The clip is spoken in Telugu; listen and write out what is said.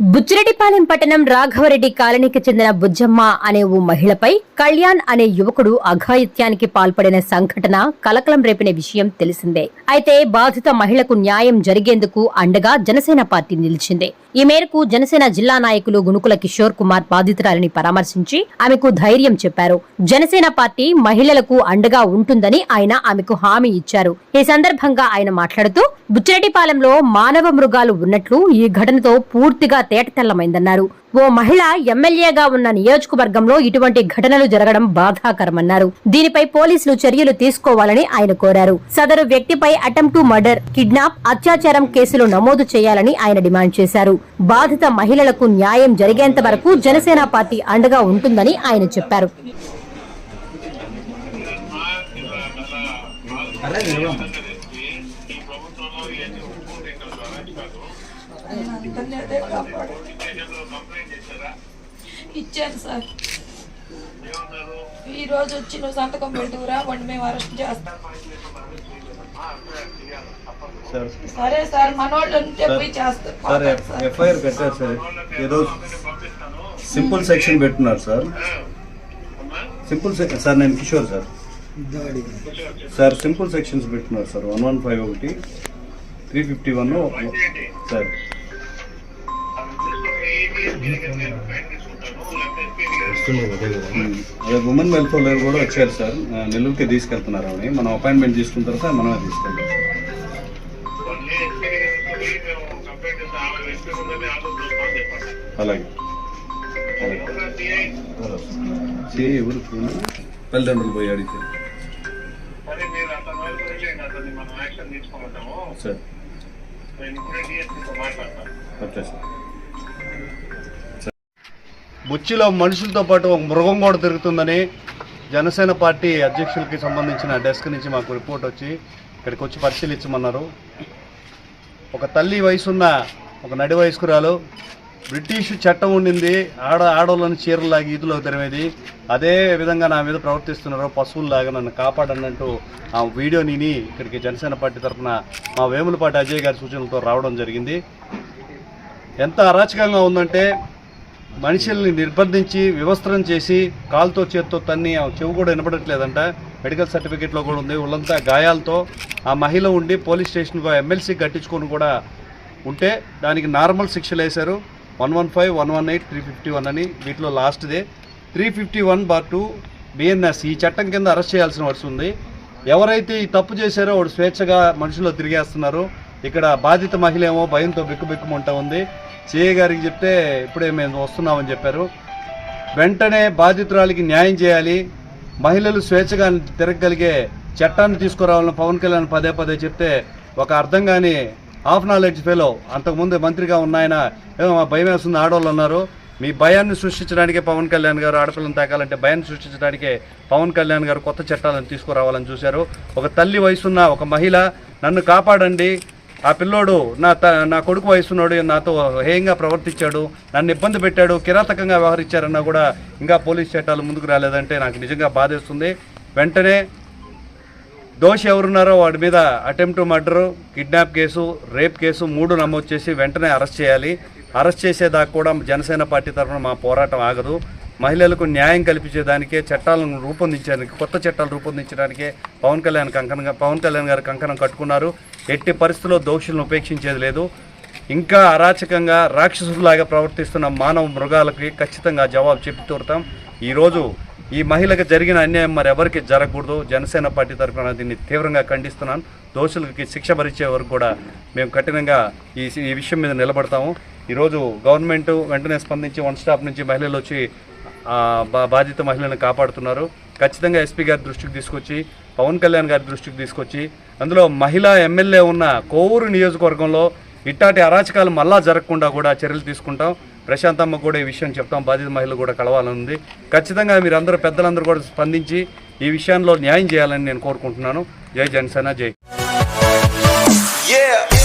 బుచ్చిరెడ్డిపాలెం పట్టణం రాఘవరెడ్డి కాలనీకి చెందిన బుజ్జమ్మ అనే ఓ మహిళపై కళ్యాణ్ అనే యువకుడు అఘాయిత్యానికి పాల్పడిన సంఘటన కలకలం రేపిన విషయం తెలిసిందే. అయితే బాధిత మహిళకు న్యాయం జరిగేందుకు అండగా జనసేన పార్టీ నిలిచింది. ఈ మేరకు జనసేన జిల్లా నాయకులు గునుకుల కిషోర్ కుమార్ బాధితురాలిని పరామర్శించి ఆమెకు ధైర్యం చెప్పారు. జనసేన పార్టీ మహిళలకు అండగా ఉంటుందని ఆయన ఆమెకు హామీ ఇచ్చారు. ఈ సందర్భంగా ఆయన మాట్లాడుతూ బుచ్చిరెడ్డిపాలెంలో మానవ మృగాలు ఉన్నట్లు ఈ ఘటనతో పూర్తిగా తేటతెల్లమైందన్నారు. ఓ మహిళ ఎమ్మెల్యేగా ఉన్న నియోజకవర్గంలో ఇటువంటి ఘటనలు జరగడం బాధాకరమన్నారు. దీనిపై పోలీసులు చర్యలు తీసుకోవాలని ఆయన కోరారు. సదరు వ్యక్తిపై అటెంప్ట్ మర్డర్ కిడ్నాప్ అత్యాచారం కేసులు నమోదు చేయాలని ఆయన డిమాండ్ చేశారు. బాధిత మహిళలకు న్యాయం జరిగేంత వరకు జనసేన పార్టీ అండగా ఉంటుందని ఆయన చెప్పారు. ఇచ్చాను సార్. ఈ రోజు వచ్చి నువ్వు సంతకం పెడుతురా వాడిని మేము అరెస్ట్ చేస్తాం. సార్ సరే సార్ మనోళ్ళు ఉంటే పోయి చేస్తాం సార్. ఎఫ్ఐఆర్ కట్టారు సార్. ఏదో సింపుల్ సెక్షన్ పెట్టున్నారు సార్. సింపుల్ సెక్షన్ సార్ నేను Kishore sir. Sir simple sections పెట్టున్నారు సార్. వన్ వన్ ఫైవ్ ఒకటి త్రీ ఫిఫ్టీ వన్ సార్. అదే ఉమెన్ వెల్ఫేర్లో కూడా వచ్చారు సార్. నెల్లూరుకి తీసుకెళ్తున్నారు అని మనం అపాయింట్మెంట్ తీసుకున్న తర్వాత మనమే తీసుకెళ్తాం అలాగే. సే ఎవరు తల్లిదండ్రులు పోయి అడిగితే సరే. ఓకే సార్ బుచ్చిలో మనుషులతో పాటు ఒక మృగం కూడా తిరుగుతుందని జనసేన పార్టీ అధ్యక్షులకి సంబంధించిన డెస్క్ నుంచి మాకు రిపోర్ట్ వచ్చి ఇక్కడికి వచ్చి పరిశీలించమన్నారు. ఒక తల్లి వయసున్న ఒక నడి వయస్కురాలు బ్రిటిష్ చట్టం ఉండింది ఆడ ఆడవాళ్ళని చీరలాగి ఈదులో తరిమేది. అదే విధంగా నా మీద ప్రవర్తిస్తున్నారు పశువుల్లాగా నన్ను కాపాడనంటూ ఆ వీడియో నిని ఇక్కడికి జనసేన పార్టీ తరఫున మా వేములపాటి అజయ్ గారి సూచనలతో రావడం జరిగింది. ఎంత అరాచకంగా ఉందంటే మనుషుల్ని నిర్బంధించి వివస్త్రం చేసి కాలుతో చేత్తో తన్ని ఆ చెవు కూడా వినపడట్లేదంట. మెడికల్ సర్టిఫికేట్లో కూడా ఉంది. వాళ్ళంతా గాయాలతో ఆ మహిళ ఉండి పోలీస్ స్టేషన్కు ఎమ్మెల్సీ కట్టించుకొని కూడా ఉంటే దానికి నార్మల్ శిక్షలు వేశారు. One one five one one eight three fifty one అని వీటిలో లాస్ట్దే. Three fifty one bar two BNS ఈ చట్టం కింద అరెస్ట్ చేయాల్సిన వస్తుంది ఎవరైతే ఈ తప్పు చేశారో వాడు స్వేచ్ఛగా మనుషుల్లో తిరిగేస్తున్నారు. ఇక్కడ బాధిత మహిళ ఏమో భయంతో బిక్కుబిక్కుమంటా ఉంది. సిఏ గారికి చెప్తే ఇప్పుడే మేము వస్తున్నామని చెప్పారు. వెంటనే బాధితురాలికి న్యాయం చేయాలి. మహిళలు స్వేచ్ఛగా తిరగగలిగే చట్టాన్ని తీసుకురావాలని పవన్ కళ్యాణ్ పదే పదే చెప్తే ఒక అర్థం కాని హాఫ్ నాలెడ్జ్ ఫెలో అంతకుముందు మంత్రిగా ఉన్నాయన ఏమో మా భయం వేస్తుంది ఆడవాళ్ళు ఉన్నారు మీ భయాన్ని సృష్టించడానికే పవన్ కళ్యాణ్ గారు ఆడపిల్లని తాకాలంటే భయాన్ని సృష్టించడానికే పవన్ కళ్యాణ్ గారు కొత్త చట్టాలను తీసుకురావాలని చూశారు. ఒక తల్లి వయసున్న ఒక మహిళ నన్ను కాపాడండి ఆ పిల్లోడు నా త నా కొడుకు వయసున్నాడు నాతో హేయంగా ప్రవర్తించాడు నన్ను ఇబ్బంది పెట్టాడు కిరాతకంగా వ్యవహరించారన్నా కూడా ఇంకా పోలీస్ చట్టాలు ముందుకు రాలేదంటే నాకు నిజంగా బాధేస్తుంది. వెంటనే దోషి ఎవరున్నారో వాడి మీద attempt murder kidnap case rape case మూడు నమోదు చేసి వెంటనే అరెస్ట్ చేయాలి. అరెస్ట్ చేసేదాకా కూడా జనసేన పార్టీ తరఫున మా పోరాటం ఆగదు. మహిళలకు న్యాయం కల్పించేదానికే చట్టాలను రూపొందించడానికి కొత్త చట్టాలు రూపొందించడానికే పవన్ కళ్యాణ్ కంకణంగా పవన్ కళ్యాణ్ గారు కంకణం కట్టుకున్నారు. ఎట్టి పరిస్థితుల్లో దోషులను ఉపేక్షించేది లేదు. ఇంకా అరాచకంగా రాక్షసులాగా ప్రవర్తిస్తున్న మానవ మృగాలకి ఖచ్చితంగా జవాబు చెప్పి తోరుతాం. ఈరోజు ఈ మహిళకు జరిగిన అన్యాయం మరి ఎవరికి జరగకూడదు. జనసేన పార్టీ తరఫున దీన్ని తీవ్రంగా ఖండిస్తున్నాను. దోషులకి శిక్ష భరించే వరకు కూడా మేము కఠినంగా ఈ ఈ విషయం మీద నిలబడతాము. ఈరోజు గవర్నమెంట్ వెంటనే స్పందించి వన్ స్టాప్ నుంచి మహిళలు వచ్చి బాధిత మహిళలను కాపాడుతున్నారు. ఖచ్చితంగా ఎస్పీ గారి దృష్టికి తీసుకొచ్చి పవన్ కళ్యాణ్ గారి దృష్టికి తీసుకొచ్చి అందులో మహిళా ఎమ్మెల్యే ఉన్న కోవూరు నియోజకవర్గంలో ఇట్టాటి అరాచకాలు మళ్ళా జరగకుండా కూడా చర్యలు తీసుకుంటాం. ప్రశాంతమ్మ కూడా ఈ విషయం చెప్తాం. బాధిత మహిళలు కూడా కలవాలని ఉంది. ఖచ్చితంగా మీరందరూ పెద్దలందరూ కూడా స్పందించి ఈ విషయంలో న్యాయం చేయాలని నేను కోరుకుంటున్నాను. జై జనసేన జై. Yeah.